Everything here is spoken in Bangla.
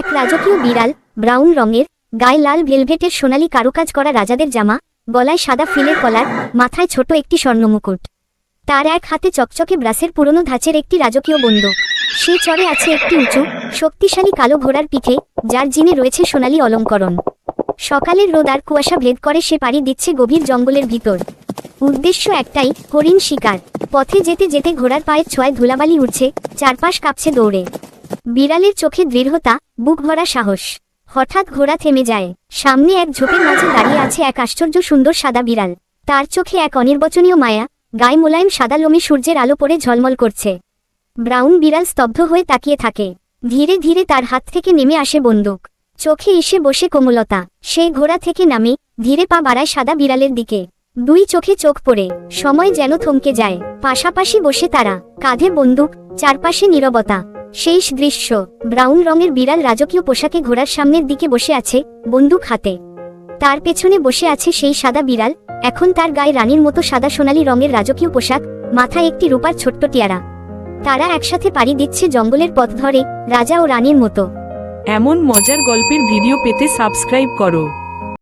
এক রাজকীয় বিড়াল, ব্রাউন রঙের, গায়ে লাল ভেলভেটের সোনালি কারুকাজ করা রাজাদের জামা, গলায় সাদা ফিলের কলার, মাথায় ছোট একটি স্বর্ণমুকুট। তার এক হাতে চকচকে ব্রাসের পুরনো ধাঁচের একটি রাজকীয় বন্দুক। সে চড়ে আছে একটি উঁচু, শক্তিশালী কালো ঘোড়ার পিঠে, যার জিনে রয়েছে সোনালি অলঙ্করণ। সকালের রোদ আর কুয়াশা ভেদ করে সে পাড়ি দিচ্ছে গভীর জঙ্গলের ভিতর। উদ্দেশ্য একটাই, হরিণ শিকার। পথে যেতে যেতে ঘোড়ার পায়ের ছোঁয়ায় ধুলাবালি উঠছে চারপাশ কাঁপছে দৌড়ে। বিড়ালের চোখে দৃঢ়তা, বুক ভরা সাহস। হঠাৎ ঘোড়া থেমে যায়। সামনে এক ঝোপের মাঝে দাঁড়িয়ে আছে এক আশ্চর্য সুন্দর সাদা বিড়াল। তার চোখে এক অনির্বচনীয় মায়া, গায়ে মোলায়েম সাদা লোমে সূর্যের আলো পড়ে ঝলমল করছে। ব্রাউন বিড়াল স্তব্ধ হয়ে তাকিয়ে থাকে। ধীরে ধীরে তার হাত থেকে নেমে আসে বন্দুক। চোখে এসে বসে কোমলতা। সেই ঘোড়া থেকে নামে, ধীরে পা বাড়ায় সাদা বিড়ালের দিকে। দুই চোখে চোখ পড়ে, সময় যেন থমকে যায়। পাশাপাশি বসে তারা। কাঁধে বন্দুক, চারপাশে নীরবতা। শেষ দৃশ্য। ব্রাউন রঙের বিড়াল রাজকীয় পোশাকে ঘোড়ার সামনের দিকে বসে আছে বন্দুক হাতে। তার পেছনে বসে আছে সেই সাদা বিড়াল, এখন তার গায়ে রানীর মতো সাদা সোনালী রঙের রাজকীয় পোশাক, মাথায় একটি রূপার ছোট্ট টিয়ারা। তারা একসাথে পাড়ি দিচ্ছে জঙ্গলের পথ ধরে, রাজা ও রানীর মতো। এমন মজার গল্পের ভিডিও পেতে সাবস্ক্রাইব করো।